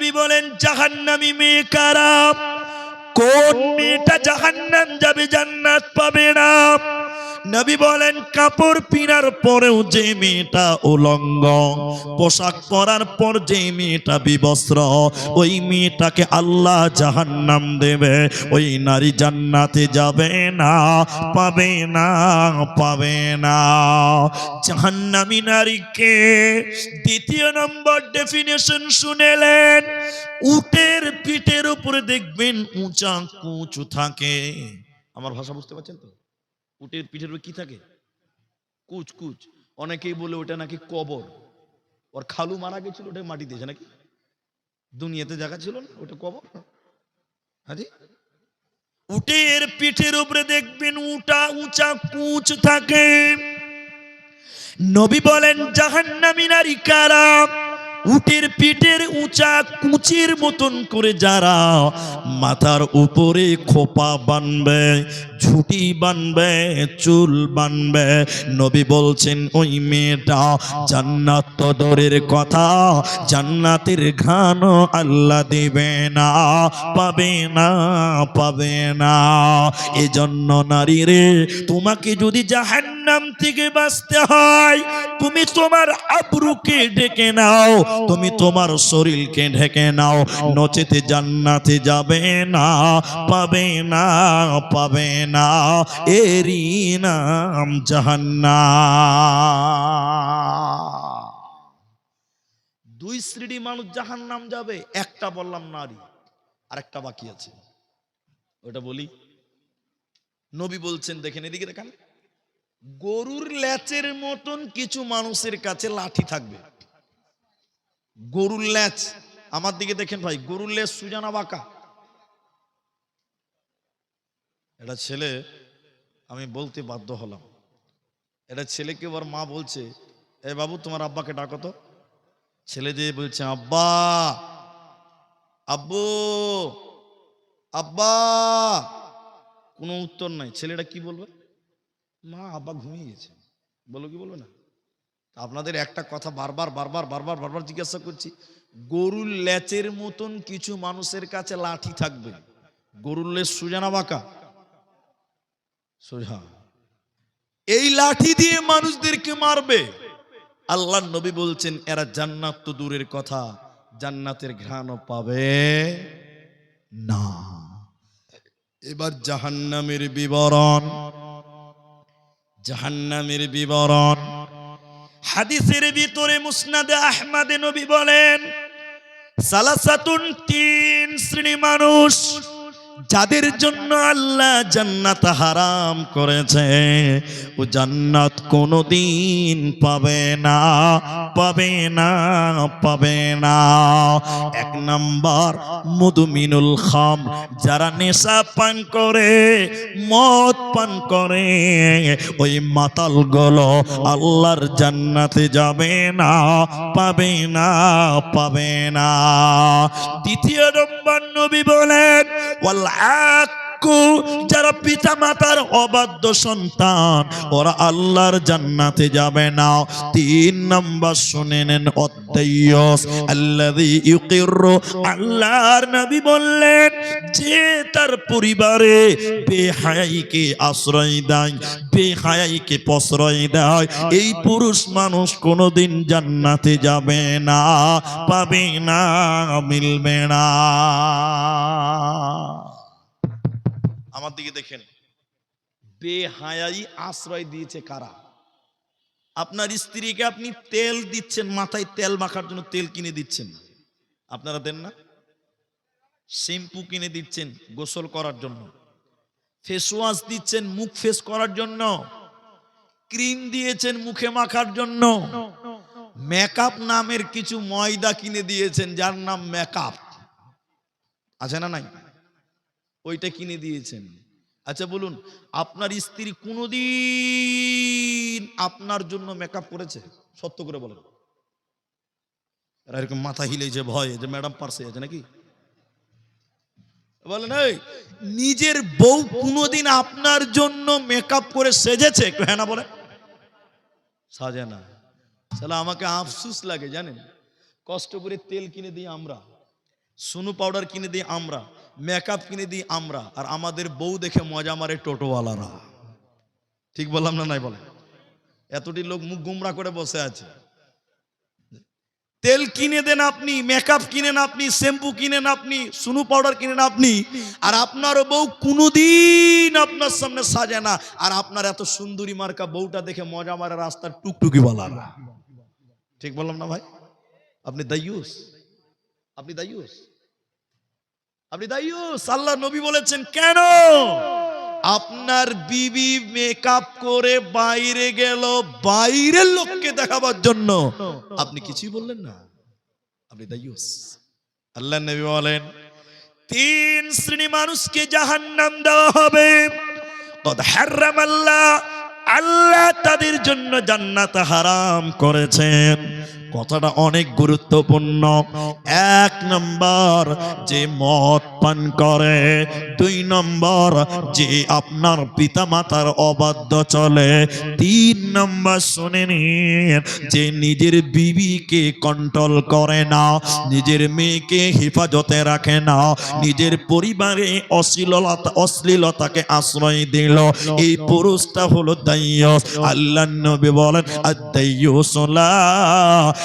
নবী বলেন জাহান্নামি মেয়ে কারাম কোন মেয়েটা জাহান্নাম যাবে জান্নাত পাবে না? নবী বলেন, কাপড় পিনার পরেও যে মেয়েটা উলঙ্গ, পোশাক পরার পর যে মেয়েটা বিবস্ত্র, ওই মেয়েটাকে আল্লাহ জাহান্নাম দেবে। ওই নারী জান্নাতে যাবে না, পাবে না পাবে না। জাহান্নামী নারীকে দ্বিতীয় নম্বর ডেফিনেশন শুনেলেন, উটের পিঠের উপরে দেখবেন উঁচা কুচু থাকে। আমার ভাষা বুঝতে পারছেন তো? উটের পিঠের উপরে কি থাকে? কুচ কুচ। অনেকেই বলে ওটা নাকি কবর। ওর খালু মারা গেছিল ওটা মাটি দিয়েছে নাকি? দুনিয়াতে জায়গা ছিল না, ওটা কবর? হাজি? উটের পিঠের উপরে দেখবেন উটা, উঁচা কুচ থাকে। নবী বলেন, জাহান্নামী নারী কারা উটের পিঠের উঁচা কুচির মতন করে যারা মাথার উপরে খোপা বানবে ঝুটি বানবে, চুল বানবে। নবী বলছেন, ওই মেয়েটা জান্নাত তো দূরের কথা, জান্নাতের ঘান আল্লাহ দিবে না, পাবে না পাবে না। এজন্য নারী রে, তোমাকে যদি জাহান্নাম থেকে বাঁচতে হয়, তুমি তোমার আবরুকে ডেকে নাও, তুমি তোমার শরীরকে ঢেকে নাও। নচেতে জান্নাতে যাবে না, পাবে না, পাবে না, এরই নাম জাহান্নাম। দুই শ্রেণি মানুষ জাহান্নাম যাবে, একটা বললাম নারী, আরেকটা বাকি আছে। ওটা বলি। নবী বলছেন, দেখেন এদিকে দেখান। গরুর ল্যাচের মতন কিছু মানুষের কাছে লাঠি থাকবে। গরুর ল্যাচ, আমার দিকে দেখেন ভাই, গরুর ল্যাচ সুজানা বাঁকা। এটা ছেলে, আমি বলতে বাধ্য হলাম। এটা ছেলেকে ওর মা বলছে, এ বাবু, তোমার আব্বাকে ডাকো তো। ছেলে দিয়ে বলছে, আব্বা, আব্বু, আব্বা। কোনো উত্তর নাই। ছেলেটা কি বলবে? মা, আব্বা ঘুমিয়ে গেছে। বলো কি বলবে না? আপনাদের একটা কথা বারবার বারবার বারবার বারবার জিজ্ঞাসা করছি, গরুর ল্যাচের মতন কিছু মানুষের কাছে লাঠি থাকবে? গরুর লেজ সুজানা বাঁকা? সোজা এই লাঠি দিয়ে মানুষদেরকে মারবে। আল্লাহ নবী বলছেন, এরা জান্নাত তো দূরের কথা, জান্নাতের ঘ্রাণও পাবে না। এবার জাহান্নামের বিবরণ। জাহান্নামের বিবরণ। হাদিসের ভিতরে মুসনাদে আহমাদে নবী বলেন, সালাসাতুন তিন শ্রেণি মানুষ যাদের জন্য আল্লাহ জান্নাত হারাম করেছে, ও জান্নাত কোনোদিন পাবে না পাবে না পাবে না। এক নাম্বার, মধুমিনুল খাম, যারা নেশা পান করে, মদ পান করে, ওই মাতালগুলো আল্লাহর জান্নাতে যাবে না, পাবে না পাবে না। দ্বিতীয় নম্বর নবী বলেন, ওয়াল আক্কু যারা পিতা মাতার অবাধ্য সন্তান, ওরা আল্লাহর জান্নাতে যাবে না। তিন নাম্বার শুনে নেন অদ্দাইয়স আল্লাযী ইউকিরু, আল্লাহর নবী বললেন, যে তার পরিবারে বেহায়াইকে আশ্রয় দেয়, বেহায়াইকে প্রশ্রয় দেয়, এই পুরুষ মানুষ কোনোদিন জান্নাতে যাবে না, পাবে না, মিলবে না। আমার দিকে দেখেন। বেহায়াই আশ্রয় দিয়েছে কারা? আপনার স্ত্রীকে আপনি তেল দিচ্ছেন মাথায় তেল মাখার জন্য তেল কিনে দিচ্ছেন আপনারা দেন না? শ্যাম্পু কিনে দিচ্ছেন গোসল করার জন্য। ফেস ওয়াশ দিচ্ছেন মুখ ফেস করার জন্য। ক্রিম দিয়েছেন মুখে মাখার জন্য। মেকআপ নামের কিছু ময়দা কিনে দিয়েছেন যার নাম মেকআপ। আছে না নাই? ওইটা কিনে দিয়েছেন। আচ্ছা বলুন, আপনার স্ত্রী কোনোদিন আপনার জন্য মেকআপ করেছে? সত্য করে বলেন। এরা এরকম মাথা হিলে যে ভয়, যে ম্যাডাম পার্সে আছে নাকি? বলেন, এই, নিজের বউ কোনোদিন আপনার জন্য মেকআপ করে সেজেছে? একটু হ্যাঁ না বলে সাজে না। তাহলে আমাকে আফসুস লাগে, জানেন? কষ্ট করে তেল কিনে দিই আমরা, সোনু পাউডার কিনে দিই আমরা মেকআপ কিনে দিই আমরা, আর আমাদের বউ দেখে মজা মারে টোটোওয়ালারা। ঠিক বললাম না নাই বলে এতটি লোক মুখ গুমরা করে বসে আছে। তেল কিনে দেন আপনি মেকআপ কিনেন আপনি শ্যাম্পু কিনেন আপনি সুনু পাউডার কিনেন আপনি, আর আপনার বউ কোনোদিন আপনার সামনে সাজে না। আর আপনার এত সুন্দরী মার্কা বউটা দেখে মজা মারে রাস্তার টুকটুকি বলা না ঠিক বললাম না ভাই? আপনি দায়ুস? আপনি দায়ুস? আপনি দায়ুস, আল্লাহ নবী বলেছেন, কেন? আপনার বিবি মেকআপ করে বাইরে গেল, বাইরের লোককে দেখাবার জন্য। আপনি কিছুই বললেন না। আপনি দায়ুস। আল্লাহ নবী বলেন, তিন শ্রেণি মানুষকে জাহান্নাম দেওয়া হবে। আল্লাহ আল্লাহ তাদের জন্য জান্নাত হারাম করেছেন। কথাটা অনেক গুরুত্বপূর্ণ। এক নম্বর, যে মদ পান করে। দুই নম্বর, যে আপনার পিতা মাতার অবাধ্য চলে। তিন নম্বর, শুনে নিন, যে নিজের বিবিকে কন্ট্রোল করে না, নিজের মেয়েকে হেফাজতে রাখে না, নিজের পরিবারে অশ্লীলতা, অশ্লীলতাকে আশ্রয় দিল। এই পুরুষটা হলো দাইয়স আল্লাহ নবী বলেন আদাইয়ুসলা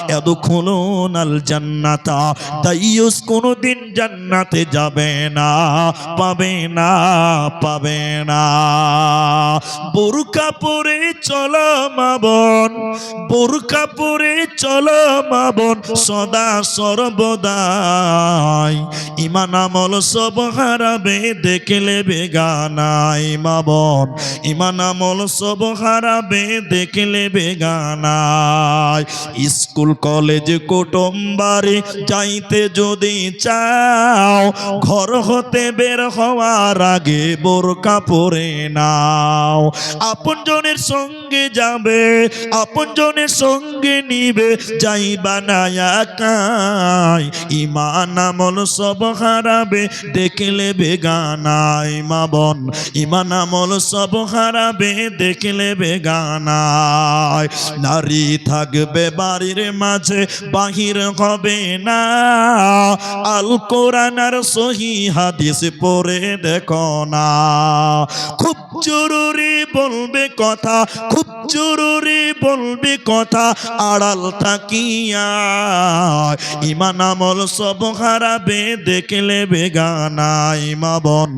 ইয়াদখুলুনাল জান্নাতা তাই কোনো দিন জান্নাতে যাবে না, পাবে না পাবে না। বোরকা পরে চলো মাবন বোরকা পরে চলো সদা সর্বদাই ইমান আমল সব হারাবে, দেখলে বেগানাই মাবন ইমান আমল সব হারাবে, দেখলে বেগানাই স্কুল, কলেজ কুটুম বাড়ি যাইতে যদি চাও, ঘর হতে বের হওয়ার আগে বোরকা পরে নাও। আপন জনের সঙ্গে যাবে, আপন জনের সঙ্গে নিবে, যাইবা না একাই। ইমান আমল সব হারাবে দেখলে বেগানাই মাবন ইমান আমল সব হারাবে দেখলে বেগানাই নারী থাকবে বাড়ির মাঝে, বাহির হবে না। আল কোরআন আর সহি হাদিস পড়ে দেখো না। খুব জরুরি বলবে কথা, খুব জরুরি বলবে কথা, আড়াল থাকিয়া। ইমান আমল সব হারাবে দেখলে বেগানা ইমাবন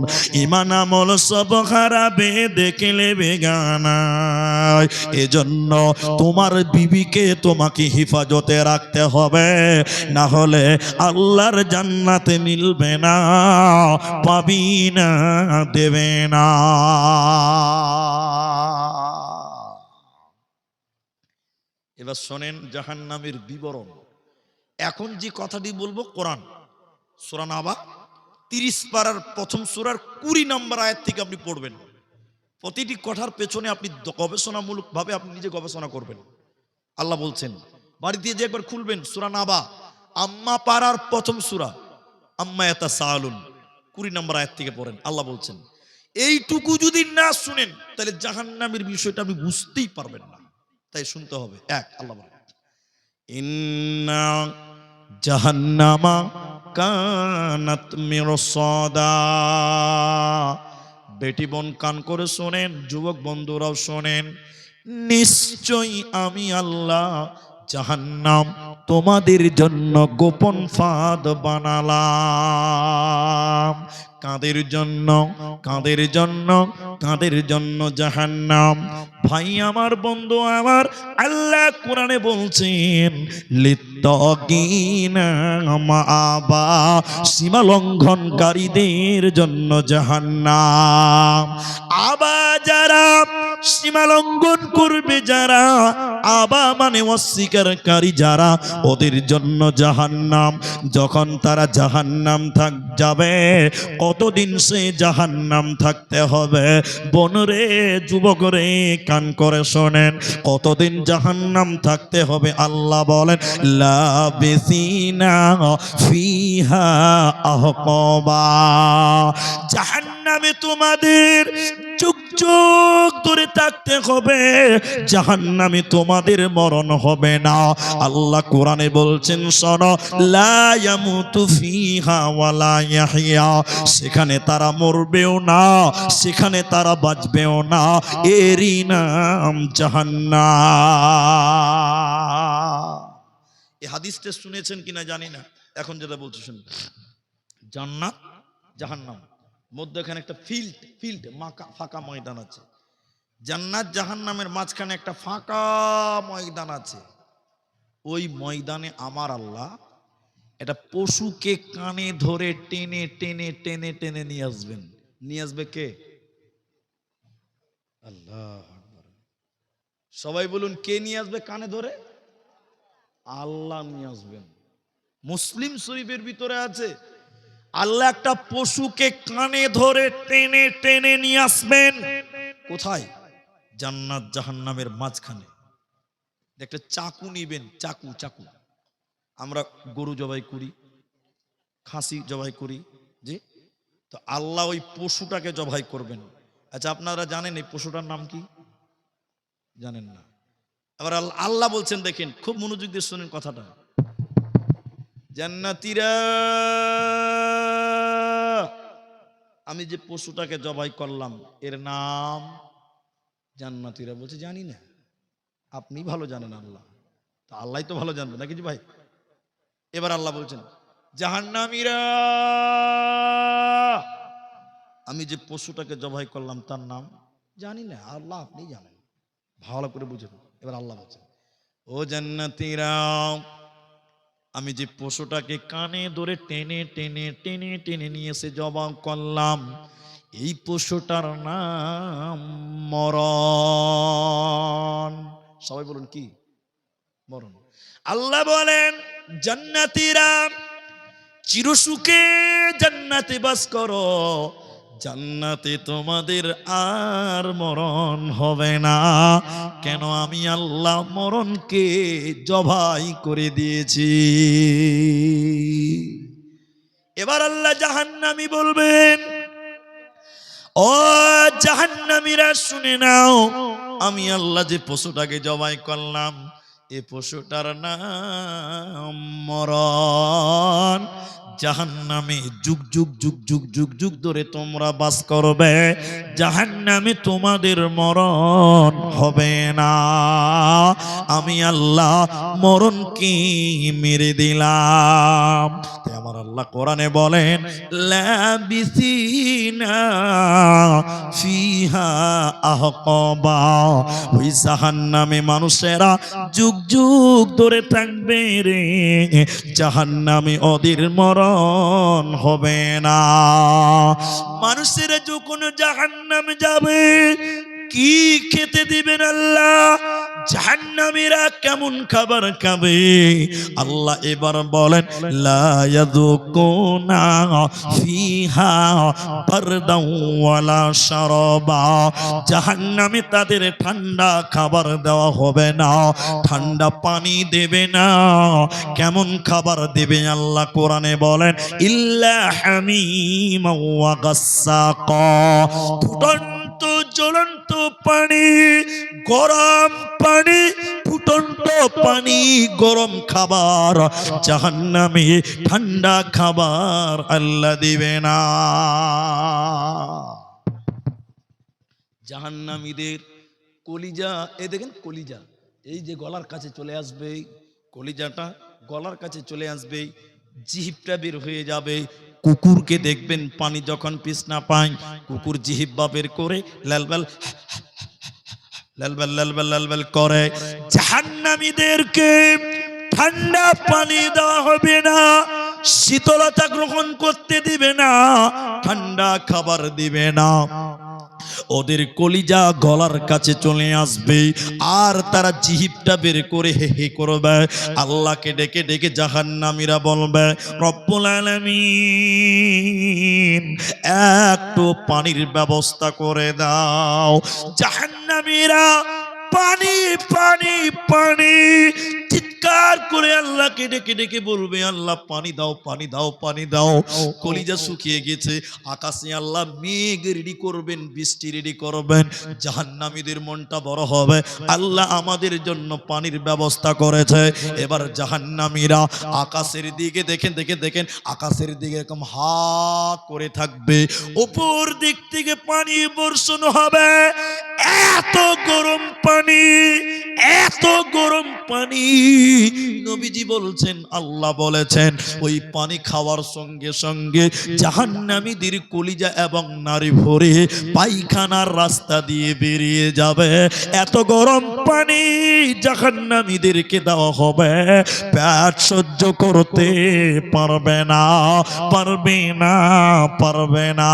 ইমান আমল সব হারাবে দেখলে বেগানা এজন্য তোমার বিবিকে তোমাকে হিফাজতে রাখতে হবে। না হলে আল্লাহর জান্নাতে মিলবে না, পাবি না, দেবে না। এবার শোনেন জাহান্নামের বিবরণ। এখন যে কথাটি বলব কোরআন। সুরান আবা তিরিশ পাড়ার প্রথম সুরার কুড়ি নম্বর আয়াত থেকে আপনি পড়বেন। প্রতিটি কথার পেছনে আপনি গবেষণামূলকভাবে আপনি নিজে গবেষণা করবেন। আল্লাহ বলছেন বাড়ি দিয়ে যে একবার খুলবেন সুরা নাবা, আম্মা পাড়ার প্রথম সুরা, আম্মা এতা সালুন কুড়ি নম্বর আয়াত থেকে পড়েন। আল্লাহ বলছেন, এইটুকু যদি না শুনেন, তাহলে জাহান্নামের বিষয়টা আপনি বুঝতেই পারবেন না। তাই শুনতে হবে। এক, আল্লাহ জাহান্নামা কানাত মিরসাদা। বেটি বোন কান করে শোনেন যুবক বন্ধুরাও শোনেন নিশ্চয়ই আমি আল্লাহ জাহান্নাম তোমাদের জন্য গোপন ফাঁদ বানালাম। কাদের জন্য? কাদের জন্য? কাদের জন্য জাহান্নাম? ভাই আমার বন্ধু আমার আল্লাহ কোরআনে বলছেন সীমা লঙ্ঘনকারীদের জন্য জাহান্নাম। আবা যারা সীমা লঙ্ঘন করবে যারা, আবা মানে অস্বীকারী যারা, ওদের জন্য জাহান্নাম। যখন তারা জাহান্নাম থাক যাবে, কতদিন সে জাহান্নাম থাকতে হবে? বনরে যুবক রে কান করে শোনেন, কতদিন জাহান্নাম থাকতে হবে আল্লাহ বলেন লাবিসিনা ফিহা আহকবা জাহান্নামে তোমাদের যুগ যুগ ধরে থাকতে হবে। জাহান্নামে তোমাদের মরণ হবে না। আল্লাহ কোরআনে বলছেন ওয়ালা সেখানে তারা মরবেও না, সেখানে তারা বাঁচবেও না। এরই নাম জাহান্নাম। এই হাদিসটা শুনেছেন কিনা জানি না। এখন যেটা বলছি শুনুন। জান্নাত, জাহান্নাম। মধ্যখানে একটা ফিল্ড ফিল্ড মাকা, ফাঁকা ময়দান আছে। জান্নাত জাহান্নামের মাঝখানে একটা ফাঁকা ময়দান আছে। ওই ময়দানে আমার আল্লাহ একটা পশুকে কানে ধরে টেনে টেনে টেনে টেনে নিয়ে আসবেন। নিয়ে আসবে কে? আল্লাহ সবাই বলুন, কে নিয়ে আসবে কানে ধরে? আল্লাহ নিয়ে আসবেন। মুসলিম শরীফের ভিতরে আছে। আল্লাহ একটা পশুকে কানে ধরে টেনে টেনে নিয়ে আসবেন। কোথায়? জান্নাত জাহান্নামের মাঝখানে। একটা চাকু নিবেন, চাকু চাকু। আমরা গরু জবাই করি, খাসি জবাই করি, জি? তো আল্লাহ ওই পশুটাকে জবাই করবেন। আচ্ছা আপনারা জানেন এই পশুটার নাম কি? জানেন না। আবার আল- আল্লাহ বলছেন, দেখেন, খুব মনোযোগ দিয়ে শুনেন কথাটা। জান্নাতীরা আমি যে পশুটাকে জবাই করলাম, এর নাম জান্নাতীরা বলছে, জানি না। আপনি ভালো জানেন আল্লাহ। তা আল্লাহ তো ভালো জানবে, নাকি ভাই এবার আল্লাহ বলছেন, জাহান্নামীরা, আমি যে পশুটাকে জবাই করলাম, তার নাম জানি না। আল্লাহ আপনি জানেন। ভালো করে বুঝেন এবার আল্লাহ বলছেন, ও জান্নাতীরা আমি যে পশুটাকে কানে ধরে টেনে টেনে টেনে টেনে নিয়ে এসে জবাব করলাম, এই পশুটার নাম মরণ। সবাই বলুন কি? মরণ। আল্লাহ বলেন, জান্নাতীরা, চিরসুখে জান্নাতে বাস করো জান্নাতে তোমাদের আর মরণ হবে না। কেন আমি আল্লাহ মরণকে জবাই করে দিয়েছি? এবার আল্লাহ জাহান্নামি বলবেন, ও জাহান্নামীরা, শুনে নাও, আমি আল্লাহ যে পশুটাকে জবাই করলাম, এ পশুটার নাম মরণ। জাহান্নামে যুগ যুগ যুগ যুগ যুগ যুগ ধরে তোমরা বাস করবে। জাহান্নামে তোমাদের মরণ হবে না। আমি আল্লাহ মরণকে মেরে দিলাম। আমার আল্লাহ কোরআনে বলেন ওই জাহান্নামে মানুষেরা যুগ যুগ ধরে থাকবে রে। জাহান্নামে ওদের মরণ হবে না। মানুষের যখন জাহান্নামে যাবে কি খেতে দিবেন আল্লাহ? জাহান্নামীরা কেমন খাবার খাবে? আল্লাহ এবার বলেন, লা ইয়াযুকুনা ফিহা বারদাও ওয়ালা শারাবা। জাহান্নামে তাদের ঠান্ডা খাবার দেওয়া হবে না, ঠান্ডা পানি দেবে না। কেমন খাবার দেবে আল্লাহ কোরআনে বলেন, ইল্লা হামিমা ওয়া গাসসাকা ফুটন্ত, জ্বলন্ত পানি গরম পানি, ফুটন্ত পানি, গরম খাবার, জাহান্নামে ঠান্ডা খাবার আল্লাহ দিবে না। জাহান্নামীদের কলিজা, এ দেখেন কলিজা, এই যে গলার কাছে চলে আসবে, কলিজাটা গলার কাছে চলে আসবে, জিহিপটা বের হয়ে যাবে। কুকুরকে দেখবেন পানি যখন পিস না পায়, কুকুর জিহিব্বা বের করে লাল লালবাল লালবাল লালবাল লালবাল করে। জাহান্নামীদেরকে ঠান্ডা পানি দেওয়া হবে না। শীতলতা গ্রহণ করতে দিবে না, ঠান্ডা খাবার দিবে না। ওদের কলিজা গলার কাছে চলে আসবে, আর তারা জিহিবটা বের করে হে হে করবে। আল্লাহকে ডেকে ডেকে জাহান্নামীরা বলবে একটু পানির ব্যবস্থা করে দাও। জাহান্নামীরা পানি পানি পানি। চিৎকার করে আল্লাহকে ডেকে ডেকে বলবে, আল্লাহ, পানি দাও পানি দাও পানি দাও। কলিজা শুকিয়ে গেছে। আকাশে আল্লাহ মেঘ রেডি করবেন, বৃষ্টি রেডি করবেন। জাহান্নামীদের মনটা বড় হবে। আল্লাহ আমাদের জন্য পানির ব্যবস্থা করেছে। এবার জাহান্নামীরা আকাশের দিকে দেখেন দেখেন দেখেন, আকাশের দিকে এরকম হা করে থাকবে। উপর দিক থেকে পানি বর্ষণ হবে। এত গরম পানি আমি এত গরম পানি। নবীজি বলছেন, আল্লাহ বলেছেন, ওই পানি খাওয়ার সঙ্গে সঙ্গে জাহান্নামীদের কলিজা এবং নারী ভরে পায়খানার রাস্তা দিয়ে বেরিয়ে যাবে। এত গরম পানি জাহান্নামীদেরকে দেওয়া হবে। পেট সহ্য করতে পারবে না পারবে না পারবে না।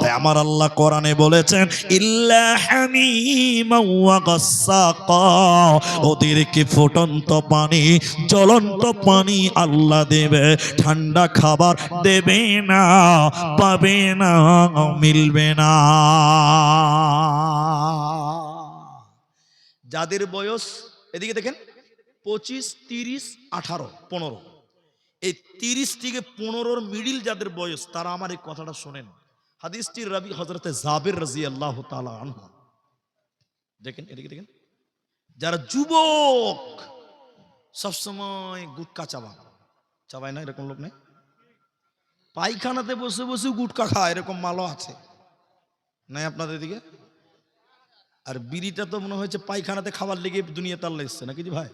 তাই আমার আল্লাহ কোরআনে বলেছেন, ইল্লা হামিমা ওয়া গাসসাকা ওদেরকে ফুটন্ত পানি, জ্বলন্ত পানি আল্লাহ দেবে। ঠান্ডা খাবার দেবে না, পাবে না, মিলবে না। যাদের বয়স, এদিকে দেখেন, পঁচিশ, তিরিশ, আঠারো, পনেরো। এই তিরিশ থেকে পনেরোর মিডিল যাদের বয়স, তারা আমার এই কথাটা শোনেন। হাদিসটির রবি হজরতে জাবের রাজি আল্লাহ তালা আনহু। দেখেন, এদিকে দেখেন। যারা যুবক, সবসময় গুটকা চাবা চাবায় না, এরকম লোক নেই? পায়খানাতে বসে বসে গুটকা খায়, এরকম মালও আছে। নাই আপনাদের দিকে আর বিড়িটা তো মনে হয়েছে পায়খানাতে খাবার লেগে দুনিয়া তার এসছে, নাকি ভাই?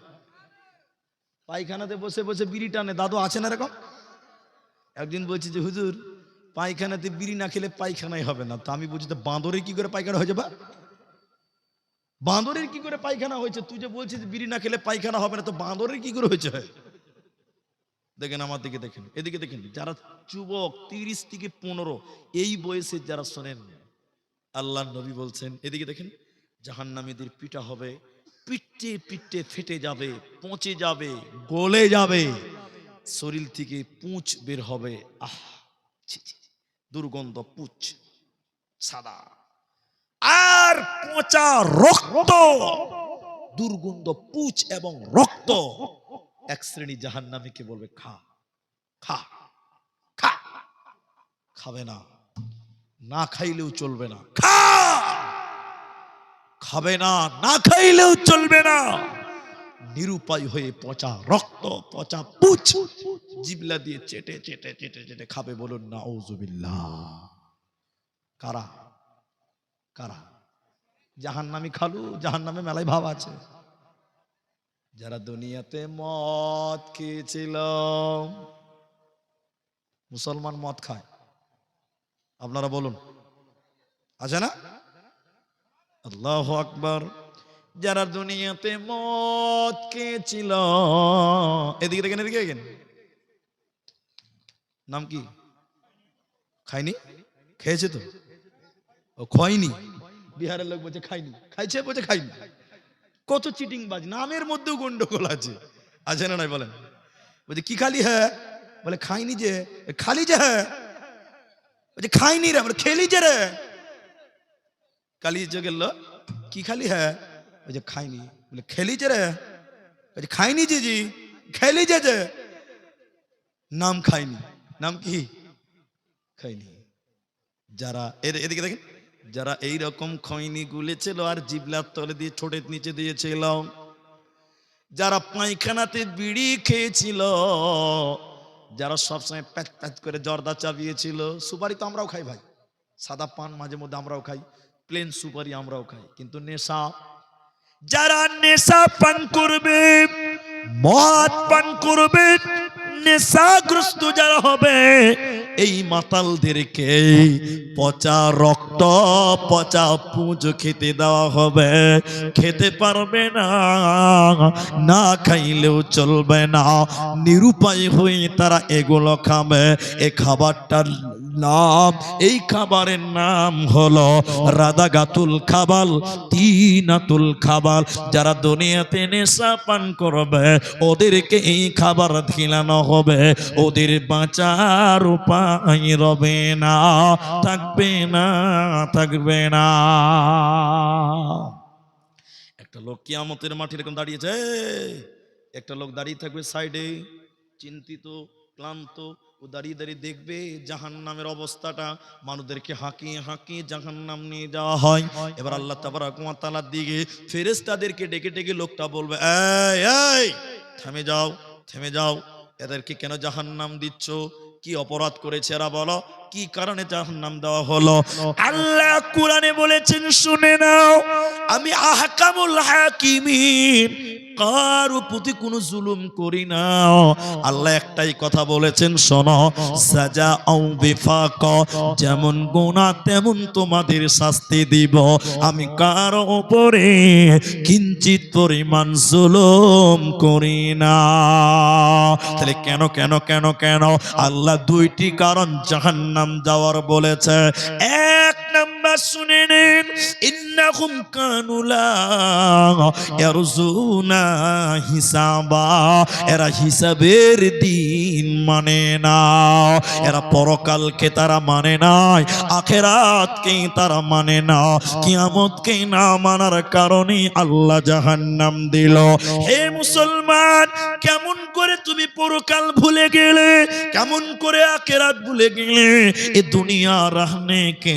পায়খানাতে বসে বসে বিড়ি টানে, দাদু আছে না এরকম? একদিন বলছি যে, হুজুর, পায়খানাতে বিড়ি না খেলে পায়খানাই হবে না। তো আমি বলছি, তো বাঁদরে কি করে পায়খানা হয়ে যাবে? বাঁদরের কি করে পায়খানা হয়েছে তুই যে বলছিস বিড়ি না খেলে পায়খানা হবে না, তো বাঁদরের কি করে হয়েছে দেখেন আমার দিকে দেখেন, এদিকে দেখেন, যারা যুবক তিরিশ থেকে পনেরো, এই বয়সে যারা শোনেন, আল্লাহ নবী বলছেন, এদিকে দেখেন, জাহান্নামীদের পিটা হবে পিটে পিটে ফেটে যাবে, পচে যাবে, গলে যাবে, শরীর থেকে পুঁচ বের হবে, আহ। দুর্গন্ধ পুঁচ, সাদা আর পচা রক্ত। দুর্গন্ধ, পুঁচ এবং রক্ত। এক শ্রেণি জাহান জাহান্নামীকে বলবে, খা খা খা। খাবে না। না খাইলেও চলবে না। খা! খাবে না না খাইলেও চলবে না। নিরুপায় হয়ে পচা রক্ত, পচা পুছ জিবলা দিয়ে চেটে চেটে চেটে চেটে খাবে বলুন না ওজুবিল্লাহ কারা? কারা? জাহান্নামি খালু, জাহান্নামে মেলায় ভাব আছে। যারা দুনিয়াতে মদ খেয়েছিল, মুসলমান মদ খায়। আপনারা বলুন, আছে না? আল্লাহ আকবর। যারা দুনিয়াতে মদ খেয়েছিল, এদিকে দেখেন এদিকে দেখেন। নাম কি? খায়নি? খেয়েছে তো? ও খয়নি বিহারের লোক বলছে খাইনি। খাইছে, বলছে খাইনি। কত চিটিং বাজ নামের মধ্যেও গন্ডগোল আছে। আছে না নাই বলেন? বলছে, কি খালি হ্যাঁ? বলে, খাইনি যে। খালি যে হ্যাঁ? বলছে, খাইনি রে, বলে, খেলি যে রে। কালি যে গেল কি খালি হ্যাঁ? বলছে, খাইনি। বলে, খেলি যে রে। বলছে, খাইনি যে জি। খেলি যে যে। নাম খাইনি। নাম কি? খাইনি। যারা এদিকে দেখেন। যারা এই রকম খৈনি গুলেছিল আর জিবলার তলে দিয়ে ছোটের নিচে দিয়েছিল। যারা পায়খানাতে বিড়ি খেয়েছিল, যারা সবসময় প্যাচ প্যাচ করে জর্দা চাবিয়েছিল, সুপারি তো আমরাও খাই ভাই। সাদা পান মাঝে মধ্যে আমরাও খাই প্লেন সুপারি আমরাও খাই, কিন্তু নেশা। যারা নেশা পান করবে, মদ পান করবে, নেশাগ্রস্ত যারা হবে এই মাতালদেরকে পচা রক্ত, পচা পুজো খেতে দেওয়া হবে। খেতে পারবে না না খাইলেও চলবে না। নিরুপায় হয়ে তারা এগুলো খাবে। এ খাবারটার নাম এই খাবারের নাম হলো রাদাগাতুল খাবাল তিনাতুল খাবাল। যারা দুনিয়াতে নেশা পান করবে ওদেরকে এই খাবার খিলানো হবে। ওদের বাঁচার উপায় রবে না থাকবে না থাকবে না। একটা লোক কিয়ামতের মাঠে এরকম দাঁড়িয়েছে "এই, একটা লোক দাঁড়িয়ে থাকবে সাইডে চিন্তিত ক্লান্ত ও দাঁড়িয়ে দাঁড়িয়ে দেখবে জাহান নামের অবস্থাটা। মানুষদেরকে হাঁকিয়ে হাঁকিয়ে জাহান নাম নিয়ে যাওয়া হয়। এবার আল্লাহ তালার দিকে ফেরেস তাদেরকে ডেকে ডেকে লোকটা বলবে থেমে যাও থেমে যাও। এদেরকে কেন জাহান নাম দিচ্ছ? কি অপরাধ করেছে এরা বলো? কি কারণে জাহান নাম দেওয়া হলো? আল্লাহ কোরআনে বলেছেন, শুনে নাও, আমি আহকামুল হাকিমিন, কারও প্রতি কোনো জুলুম করি না। আল্লাহ একটাই কথা বলেছেন, শোনো সাজা আও বিফাক, যেমন গুণা তেমন তোমাদের শাস্তি দিব। আমি কারও উপরে কিঞ্চিত পরিমাণ জুলুম করি না। তাহলে কেন কেন কেন কেন? আল্লাহ দুইটি কারণ জাহান্নাম যাওয়ার বলেছে। এক আল্লাহ শুনে নেন ইন্নাহুম কানুলা ইয়ারজুনা হিসাবা। এরা হিসাবের দিন মানে না। এরা পরকালকে তারা মানে নাই তারা মানে না। কিয়ামতকে না মানার কারণে আল্লাহ জাহান্নাম দিল। হে মুসলমান, কেমন করে তুমি পরকাল ভুলে গেলে, কেমন করে আখেরাত ভুলে গেলে, এ দুনিয়া রাহনে কে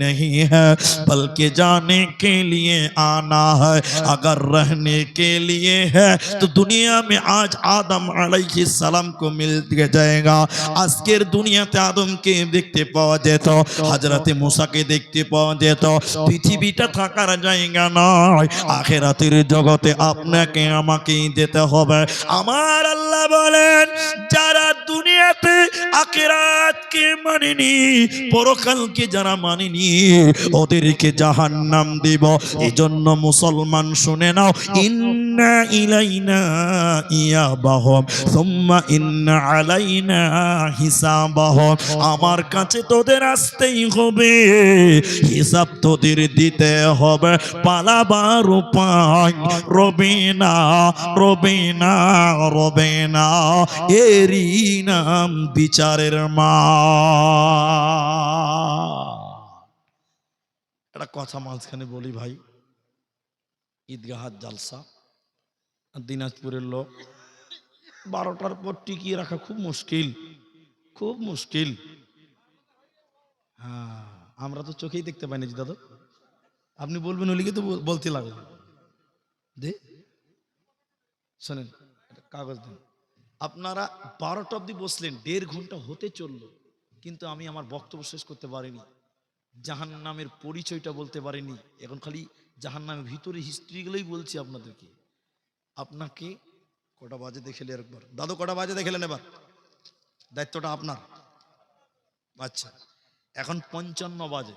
নেই? नहीं है बल्कि जाने के लिए आना है अगर रहने के लिए है तो दुनिया में आज आदम अलैहि सलाम को मिल जाएगा আজকের দুনিয়াতে আদমকে দেখতে পাওয়া যেত হাজরাতে মুসাকে দেখতে পাওয়া যেত পৃথিবীটা থাকার জায়গা নয় আখেরাতের জগতে আপনাকে আমাকেই যেতে হবে আমার আল্লাহ বলেন যারা দুনিয়াতে আখেরাতকে মানেনি পরকালকে যারা মানেনি ওদেরকে জাহান নাম দিব। এই জন্য মুসলমান শুনে নাও, ইন্না ইলাইনা ইয়াবাহম, সুম্মা ইন্না আলাইনা হিসাবাহম। আমার কাছে তোদের আসতেই হবে, হিসাব তোদের দিতে হবে। পালাবার উপায় রবে না রবে না রবে না। নাম বিচারের মা একটা কথা মাঝখানে বলি ভাই। ঈদগাহাত জালসা, দিনাজপুরের লোক। বারোটার পর টিকিয়ে রাখা খুব মুশকিল খুব মুশকিল। হ্যাঁ আমরা তো চোখেই দেখতে পাই না জি দাদা। আপনি বলবেন ওলিকে তো বলতে লাগবে দে, শোনেন কাগজ দিন। আপনারা বারোটা অব্দি বসলেন, দেড় ঘণ্টা হতে চলল, কিন্তু আমি আমার বক্তব্য শেষ করতে পারিনি। জাহান নামের পরিচয়টা বলতে পারেনি। এখন খালি জাহান নামের ভিতরে হিস্ট্রিগুলোই বলছি আপনাদেরকে। আপনাকে কটা বাজে দেখেলে একবার? দাদু, কটা বাজে দেখেলেন এবার? দায়িত্বটা আপনার। আচ্ছা এখন পঞ্চান্ন বাজে।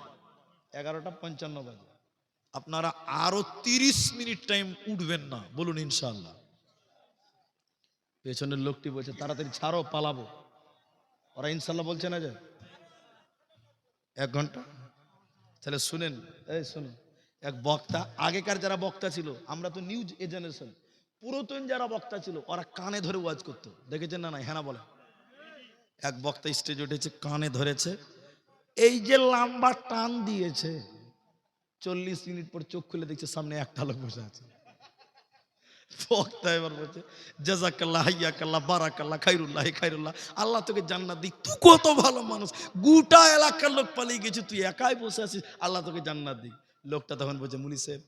এগারোটা পঞ্চান্ন বাজে। আপনারা আরও তিরিশ মিনিট টাইম উঠবেন না, বলুন ইনশাল্লাহ পেছনের লোকটি বলছে, তাড়াতাড়ি ছাড়ো, পালাবো। ওরা ইনশাল্লাহ বলছে না যে? এক ঘণ্টা? তাহলে শুনেন, এই শুনুন। এক বক্তা, আগেকার যারা বক্তা ছিল, আমরা তো নিউজ এ জেনারেশন পুরাতন যারা বক্তা ছিল, ওরা কানে ধরে ওয়াজ করতো। দেখেছেন না না হ্যাঁ বলে এক বক্তা স্টেজ উঠেছে, কানে ধরেছে, এই যে লম্বা টান দিয়েছে, চল্লিশ মিনিট পর চোখ খুলে দেখছে সামনে একটা লোক বসে আছে।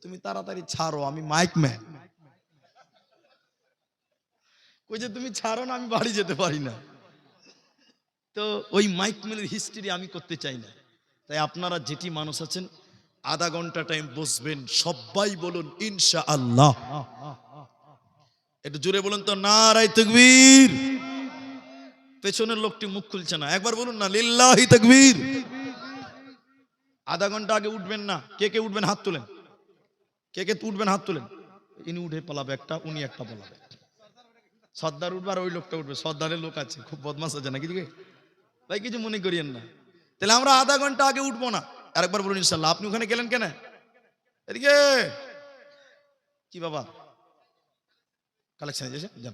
তুমি তাড়াতাড়ি ছাড়ো, আমি মাইক ম্যান। কইছে তুমি ছাড়ো না, আমি বাড়ি যেতে পারি না। তো ওই মাইক ম্যানের হিস্ট্রি আমি করতে চাই না। তাই আপনারা যেটি মানুষ আছেন, আধা ঘণ্টা টাইম বসবেন, সবাই বলুন ইনশা আল্লাহ একটু জোরে বলুন তো নারাই তকবীর। পেছনের লোকটি মুখ খুলছে না। একবার বলুন না, লিল্লাহি তকবীর। আধা ঘণ্টা আগে উঠবেন না। কে কে উঠবেন? হাত তুলেন। কে কে উঠবেন? হাত তুলেন। ইনি উঠে পালাবে একটা, উনি একটা পালাবে। সর্দার উঠবে আর ওই লোকটা উঠবে। সর্দারের লোক আছে, খুব বদমাস আছে নাকি ভাই, কিছু মনে করিয়েন না। তাহলে আমরা আধা ঘণ্টা আগে উঠবো না। আরেকবার বলুন ইনশাল্লাহ। আপনি ওখানে গেলেন কেন? এদিকে। কি বাবা? কালেকশন যান।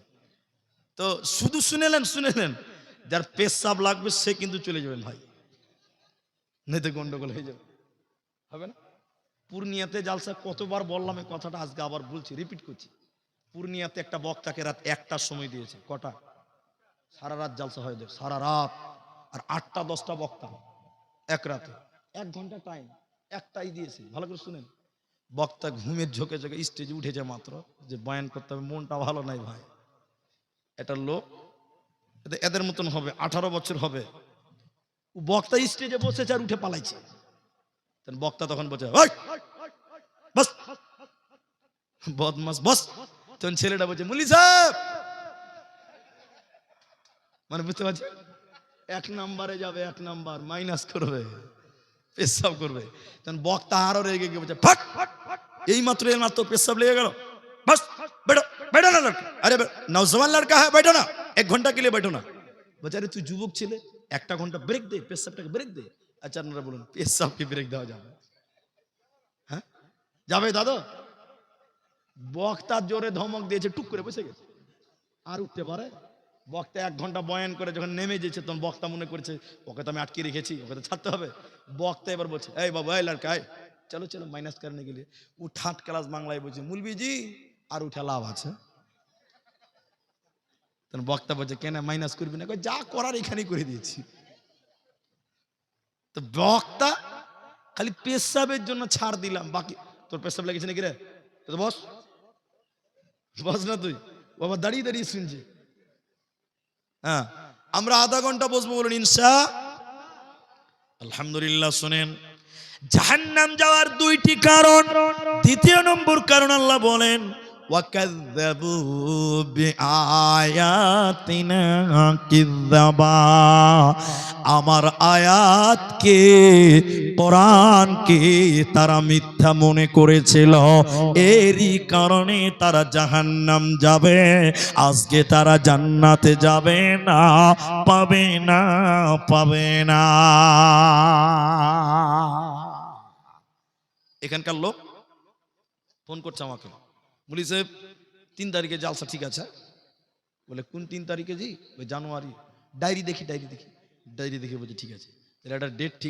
তো শুধু শুনেলেন শুনেলেন। যার পেশাব লাগবে সে কিন্তু চলে যাবেন ভাই। নেই তো গন্ডগোল হয়ে যাবে। হবে না? পূর্ণিয়াতে জালসা কতবার বললাম এই কথাটা আজকে আবার বলছি রিপিট করছি। পূর্ণিয়াতে একটা বক্তাকে রাত একটার সময় দিয়েছে। কটা? সারা রাত জালসা হয়ে ওদের, সারা রাত। আর আটটা দশটা বক্তা। এক রাতে। এক ঘণ্টা টাইম একটাই দিয়েছে। ভালো করে শুনেন। বক্তা ঘুমের ঝোঁকে ঝোঁকে স্টেজে উঠেছে মাত্র যে বয়ান করতে হবে মনটা ভালো নাই ভাই। এটা লোক এদের- মতন হবে আঠারো বছর হবে। বক্তা স্টেজে বসেছে আর উঠে পালাইছে। বক্তা তখন বলছে "ওই, বস বদমাস বস। তখন ছেলেটা বলছে মুলি সাহেব! মানে বুঝতে পারছি? এক নাম্বারে যাবে এক নাম্বার মাইনাস করবে পেশাব করবে। তখন বক্তা আরও রেগে গিয়ে বলছে ফাট ফাট এই মাত্র रे মাত্র পেশাব লেগে গেল। বাস बस बैठो না লড়কা। আরে अरे লড়কা হ্যাঁ है না। এক ঘণ্টা घंटा के না। বাজারে তুই যুবক ছেলে, একটা ঘণ্টা ব্রেক দে, পেশাবটাকে ব্রেক দে। আচ্ছা আপনারা বলুন, পেশাবকে ব্রেক দেওয়া যাবে? হ্যাঁ? যাবে দাদা? বক্তা জোরে ধমক দিয়েছে, টুক করে বসে গেছে। আর উঠতে পারে? বক্তা এক ঘণ্টা বয়ান করে যখন নেমে যেছে তখন বক্তা মনে করেছে, ওকে তো আমি আটকে রেখেছি, ওকে তো ছাড়তে হবে। বক্তা এবার বলছে, এই বাবা, এই লড়কা চলো চলো মাইনাস করনে গেলে ও ঠাট ক্লাস বাংলায় বলছে মুলবি জি আর উঠে লাভ আছে তখন বক্তা বলছে কেন মাইনাস করবি না যা করার এখানেই করে দিয়েছি তো বক্তা খালি পেশাবের জন্য ছাড় দিলাম বাকি তোর পেশাব লেগেছে নাকি রে তো বস বস না তুই বাবা দাঁড়িয়ে দাঁড়িয়ে শুনছে হ্যাঁ আমরা আধা ঘণ্টা বসবো বলুন ইনসা আলহামদুলিল্লাহ শুনেন জাহান্নাম যাওয়ার দুইটি কারণ। তৃতীয় নম্বর কারণ আল্লাহ বলেন আমার আয়াতকে, কোরআনকে তারা মিথ্যা মনে করেছিল। এরই কারণে তারা জাহান্নাম যাবে। আজকে তারা জান্নাতে যাবে না, পাবে না পাবে না। এখানকার লোক ফোন করছে আমাকে। বলি, সাহেব, তিন তারিখে জালসা ঠিক আছে? বলে, কোন তিন তারিখে জি? জানুয়ারি। ডায়েরি দেখি ডায়েরি দেখি। ডায়েরি দেখে বলছে ঠিক আছে। তাহলে একটা ডেট ঠিক